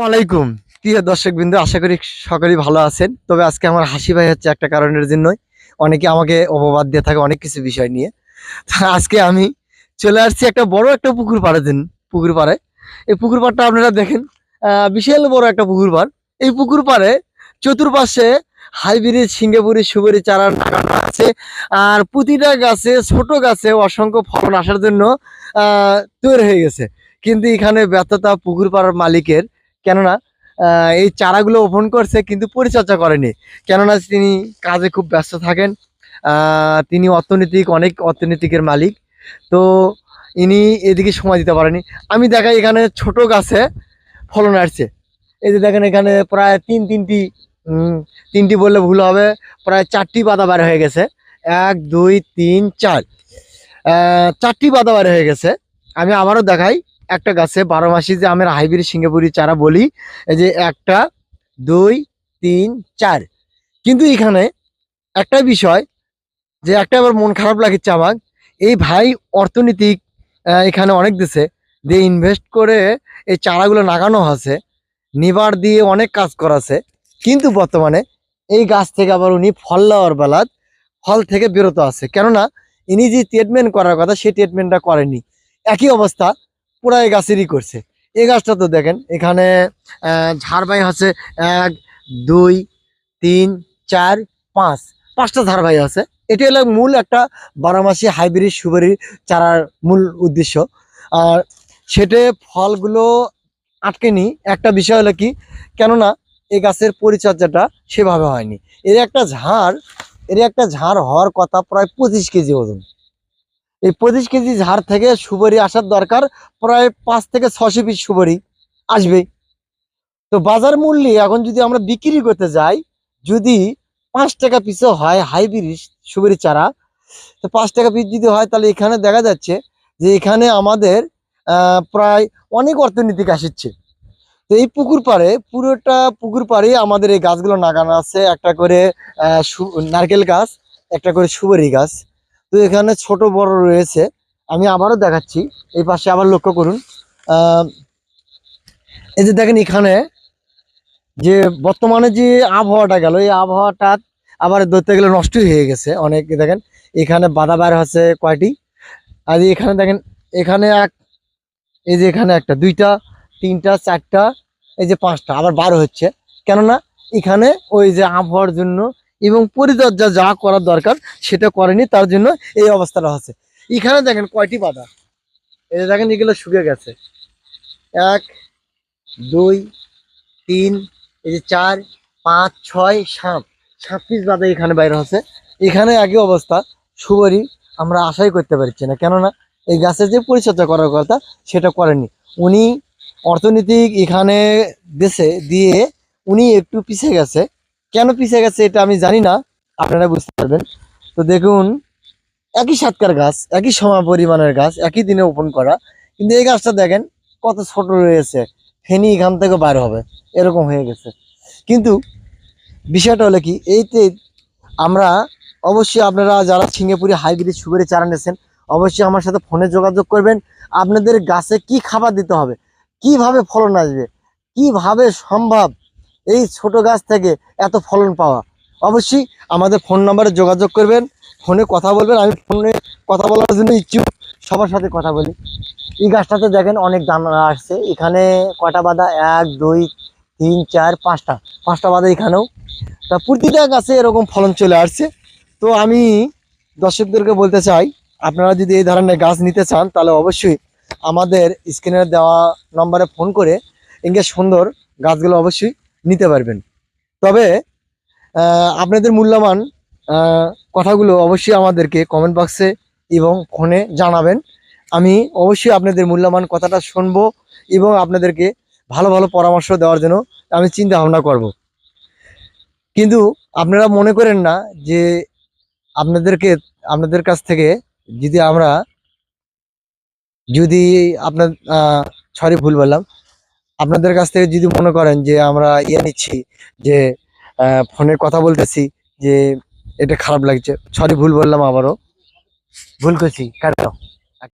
আসসালামু আলাইকুম। প্রিয় দর্শক বিন্দু আশা করি সকলেই ভালো আছেন। তবে আজকে আমার হাসি ভাই হচ্ছে একটা কারণের জন্যই অনেকে আমাকে অপবাদ দিয়ে থাকে অনেক কিছু বিষয় নিয়ে। আজকে আমি চলে আসছি একটা বড় একটা পুকুর পাড়ে দিন, পুকুর পাড়ে। এই পুকুর পাড়টা আপনারা দেখেন বিশাল বড় একটা পুকুর পাড়। এই পুকুর পাড়ে চতুর্পাশে হাইব্রিড সিঙ্গাপুরি সুপারি চারা লাগানো আছে, আর প্রতিটা গাছে, ছোট গাছে অসংখ্য ফলন আসার জন্য তৈরি হয়ে গেছে। কিন্তু এখানে ব্যর্থতা পুকুর পাড়ার মালিকের কেননা এই চারাগুলো ওপেন করছে কিন্তু পরিচর্যা করেনি। কেননা, তিনি কাজে খুব ব্যস্ত থাকেন। তিনি অর্থনৈতিক, অনেক অর্থনৈতিকের মালিক। তো ইনি এদিকে সময় দিতে পারেনি। আমি দেখাই এখানে ছোট গাছে ফলন আসছে। এই যে দেখেন এখানে প্রায় তিন তিনটি তিনটি বললে ভুল হবে। প্রায় চারটি পাতা বার হয়ে গেছে। এক, দুই, তিন, চার। চারটি পাতা বার হয়ে গেছে। আমি আবারও দেখাই। একটা গাছে বারো মাসি যে আমরা হাইব্রিড সিঙ্গাপুরি চারা বলি, এই যে একটা, দুই, তিন, চার। কিন্তু এখানে একটা বিষয় যে একটা আবার মন খারাপ লাগছে আমার এই ভাই অর্থনৈতিক এখানে অনেক দেশে দিয়ে ইনভেস্ট করে এই চারাগুলো লাগানো আছে, নিবার দিয়ে অনেক কাজ করাছে, কিন্তু বর্তমানে এই গাছ থেকে আবার উনি ফল দেওয়ার বেলা ফল থেকে বিরত আছে। কেননা, ইনি যে ট্রিটমেন্ট করার কথা সেই ট্রিটমেন্টটা করেনি। একই অবস্থা পুরা এই গাছেরই করছে। এই গাছটা তো দেখেন, এখানে ঝাড়বাই আছে এক, দুই, তিন, চার, পাঁচ। পাঁচটা ঝাড়বাই আছে। এটি হলো মূল একটা বারোমাসি হাইব্রিড সুপারি চারার মূল উদ্দেশ্য। আর সেটে ফলগুলো আটকেনি একটা বিষয় হলো কি, কেননা এই গাছের পরিচর্যাটা সেভাবে হয়নি। এর একটা ঝাড়, এর একটা ঝাড় হওয়ার কথা প্রায় পঁচিশ কেজি ওজন। এই পঁচিশ কেজি ঝাড় থেকে সুপারি আসার দরকার, প্রায় পাঁচ থেকে ছশো পিস সুপারি আসবে তো বাজার মূল্যে এখন যদি আমরা বিক্রি করতে যাই, যদি পাঁচ টাকা পিসও হয় হাইব্রিড সুবরি চারা, তো পাঁচ টাকা পিস যদি হয় তাহলে এখানে দেখা যাচ্ছে যে এখানে আমাদের প্রায় অনেক অর্থনীতিক আসছে তো এই পুকুর পাড়ে, পুরোটা পুকুর পাড়ে আমাদের এই গাছগুলো লাগানো আছে, একটা করে নারকেল গাছ, একটা করে সুপারি গাছ। তো এখানে ছোট বড় রয়েছে। আমি আবারও দেখাচ্ছি। এই পাশে আবার লক্ষ্য করুন। এই যে দেখেন এখানে যে বর্তমানে যে আবহাওয়াটা গেল, এই আবহাওয়াটা আবার ধরতে গেলে নষ্ট হয়ে গেছে। অনেক দেখেন, এখানে বাধা বার হচ্ছে কয়টি? আর এখানে দেখেন, এখানে এক, এই যে এখানে একটা, দুইটা, তিনটা, চারটা, এই যে পাঁচটা, আবার বারো হচ্ছে। কেননা এখানে ওই যে আবহাওয়ার জন্য এবং পরিচর্যা যা করার দরকার সেটা করেনি, তার জন্য এই অবস্থাটা হচ্ছে। এখানে দেখেন কয়টি পাতা এই দেখেন, এগুলো শুকে গেছে। এক, দুই, তিন, এই যে চার, পাঁচ, ছয়, সাত। সাত পিস বাদা এখানে বাইরে হচ্ছে। এখানে একই অবস্থা, সুপারি আমরা আশাই করতে পারছি না। কেননা এই গাছের যে পরিচর্যা করার কথা, সেটা করেনি। উনি অর্থনৈতিক এখানে দেশে দিয়ে উনি একটু পিছিয়ে গেছে। কেন পিছিয়ে গেছে এটা আমি জানি না, আপনারা বুঝতে পারবেন। তো দেখুন, একই সাতকার গাছ, একই সময় পরিমাণের গাছ, একই দিনে ওপেন করা। কিন্তু এই গাছটা দেখেন, কত ছোট রয়েছে। ফেনি এখান থেকে বার হবে, এরকম হয়ে গেছে। কিন্তু বিষয়টা হলো কি এইতে আমরা অবশ্যই আপনারা যারা সিঙ্গাপুরি হাইব্রিড সুগারি চারা নিয়েছেন অবশ্যই আমার সাথে ফোনে যোগাযোগ করবেন। আপনাদের গাছে কি খাবার দিতে হবে? কীভাবে ফলন আসবে? কীভাবে সম্ভব? এই ছোট গাছ থেকে এত ফলন পাওয়া। অবশ্যই আমাদের ফোন নাম্বারে যোগাযোগ করবেন ফোনে কথা বলবেন, আমি ফোনে কথা বলার জন্য ইচ্ছুক, সবার সাথে কথা বলি। এই গাছটাতে দেখেন অনেক দানা আসছে, এখানে কটা বাঁধা? এক, দুই, তিন, চার, পাঁচটা। পাঁচটা বাঁধা এখানেও। তা প্রতিটা গাছে এরকম ফলন চলে আসছে। তো আমি দর্শকদেরকে বলতে চাই, আপনারা যদি এই ধরনের গাছ নিতে চান, তাহলে অবশ্যই আমাদের স্ক্রিনে দেওয়া নম্বরে ফোন করে, এঙ্গে সুন্দর গাছগুলো অবশ্যই নিতে পারবেন। তবে আপনাদের মূল্যবান কথাগুলো অবশ্যই আমাদেরকে কমেন্ট বক্সে এবং ফোনে জানাবেন। আমি অবশ্যই আপনাদের মূল্যবান কথাটা শুনব এবং আপনাদেরকে ভালো ভালো পরামর্শ দেওয়ার জন্য আমি চিন্তা ভাবনা করব। কিন্তু আপনারা মনে করেন না যে আপনাদেরকে, আপনাদের কাছ থেকে যদি আমরা, যদি আপনার সরি ভুল বললাম আপনাদের কাছ থেকে যদি মনে করেন যে আমরা ইয়ে নিচ্ছি, যে ফোনে কথা বলতেছি, যে, এটা খারাপ লাগছে। সরি ভুল বললাম আবারও। ভুল করছি। কাটাও